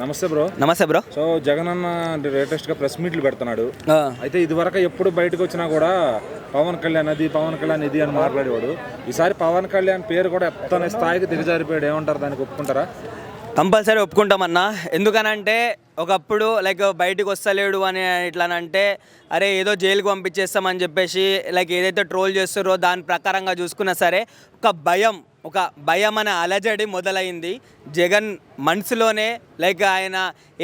నమస్తే బ్రో. నమస్తే bro. So Jagan అన్న లేటెస్ట్గా ప్రెస్ మీట్లు పెడుతున్నాడు. అయితే ఇది వరకు ఎప్పుడు బయటకు వచ్చినా కూడా పవన్ కళ్యాణ్ అది పవన్ కళ్యాణ్ ఇది అని మాట్లాడేవాడు. ఈసారి పవన్ కళ్యాణ్ పేరు కూడా ఎత్తనే స్థాయికి దిగజారిపోయాడు. ఏమంటారు? దానికి ఒప్పుకుంటారా? కంపల్సరీ ఒప్పుకుంటామన్నా. ఎందుకనంటే ఒకప్పుడు లైక్ బయటికి వస్తలేడు అని ఇట్లానంటే అరే ఏదో జైలుకి పంపించేస్తామని చెప్పేసి లైక్ ఏదైతే ట్రోల్ చేస్తారో దాని ప్రకారంగా చూసుకున్నా సరే ఒక భయం. ఒక భయం అనే అలజడి మొదలైంది. జగన్ మనసులోనే లైక్ ఆయన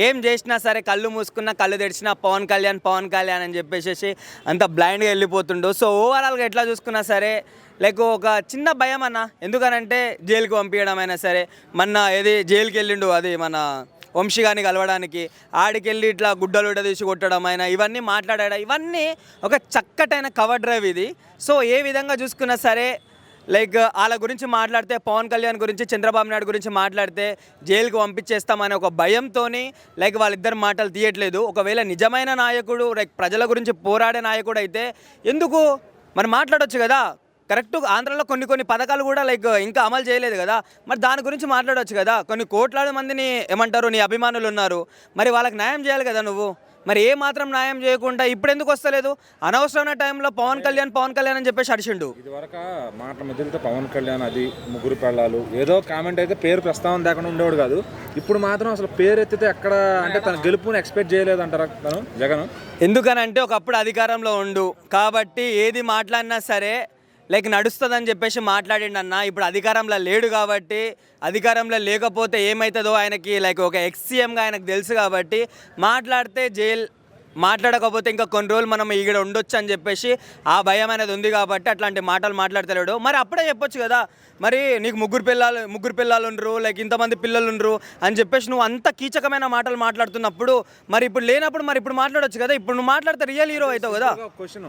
ఏం చేసినా సరే కళ్ళు మూసుకున్నా కళ్ళు తెరిచినా పవన్ కళ్యాణ్ పవన్ కళ్యాణ్ అని చెప్పేసి అంత బ్లైండ్గా వెళ్ళిపోతుండు. సో ఓవరాల్గా ఎట్లా చూసుకున్నా సరే లైక్ ఒక చిన్న భయం అన్న ఎందుకనంటే జైలుకి పంపించడం అయినా సరే మొన్న ఏది జైలుకి వెళ్ళిండు అది మన వంశీగాని కలవడానికి ఆడికెళ్ళి ఇట్లా గుడ్డలు తీసి కొట్టడం అయినా ఇవన్నీ మాట్లాడాడు ఇవన్నీ ఒక చక్కటైన కవర్ డ్రైవ్ ఇది. సో ఏ విధంగా చూసుకున్నా సరే లైక్ వాళ్ళ గురించి మాట్లాడితే పవన్ కళ్యాణ్ గురించి చంద్రబాబు నాయుడు గురించి మాట్లాడితే జైలుకి పంపించేస్తామనే ఒక భయంతో లైక్ వాళ్ళిద్దరు మాటలు తీయట్లేదు. ఒకవేళ నిజమైన నాయకుడు లైక్ ప్రజల గురించి పోరాడే నాయకుడు అయితే ఎందుకు? మరి మాట్లాడొచ్చు కదా. కరెక్ట్ ఆంధ్రాలో కొన్ని కొన్ని పథకాలు కూడా లైక్ ఇంకా అమలు చేయలేదు కదా. మరి దాని గురించి మాట్లాడవచ్చు కదా. కొన్ని కోట్లాది మందిని ఏమంటారు నీ అభిమానులు ఉన్నారు. మరి వాళ్ళకి న్యాయం చేయాలి కదా నువ్వు? మరి ఏ మాత్రం న్యాయం చేయకుండా ఇప్పుడు ఎందుకు వస్తలేదు? అనవసరమైన టైంలో పవన్ కళ్యాణ్ పవన్ కళ్యాణ్ అని చెప్పేసి అడిచిండు ఇది వరకు మాటల మధ్యలో పవన్ కళ్యాణ్ అది ముగ్గురు పెళ్ళాలు ఏదో కామెంట్ అయితే పేరు ప్రస్తావన లేకుండా ఉండేవాడు కాదు. ఇప్పుడు మాత్రం అసలు పేరు ఎత్తితే ఎక్కడ అంటే తన గెలుపుని ఎక్స్పెక్ట్ చేయలేదు అంటారా తను జగన్? ఎందుకనంటే ఒకప్పుడు అధికారంలో ఉండు. కాబట్టి ఏది మాట్లాడినా సరే లైక్ నడుస్తుందని చెప్పేసి మాట్లాడిండు అన్న. ఇప్పుడు అధికారంలో లేడు కాబట్టి అధికారంలో లేకపోతే ఏమవుతుందో ఆయనకి లైక్ ఒక ఎక్స్సీఎంగా ఆయనకు తెలుసు కాబట్టి మాట్లాడితే జైల్ మాట్లాడకపోతే ఇంకా కొన్ని రోజులు మనం ఇక్కడ ఉండొచ్చు అని చెప్పేసి ఆ భయం అనేది ఉంది కాబట్టి అట్లాంటి మాటలు మాట్లాడతలేడు. మరి అప్పుడే చెప్పొచ్చు కదా మరి నీకు ముగ్గురు పిల్లలు ముగ్గురు పిల్లలు ఉండరు లైక్ ఇంతమంది పిల్లలు ఉండరు అని చెప్పేసి నువ్వు అంత కీచకమైన మాటలు మాట్లాడుతున్నప్పుడు మరి ఇప్పుడు లేనప్పుడు మరి ఇప్పుడు మాట్లాడొచ్చు కదా? ఇప్పుడు నువ్వు మాట్లాడితే రియల్ హీరో అవుతావు కదా? క్వశ్చన్.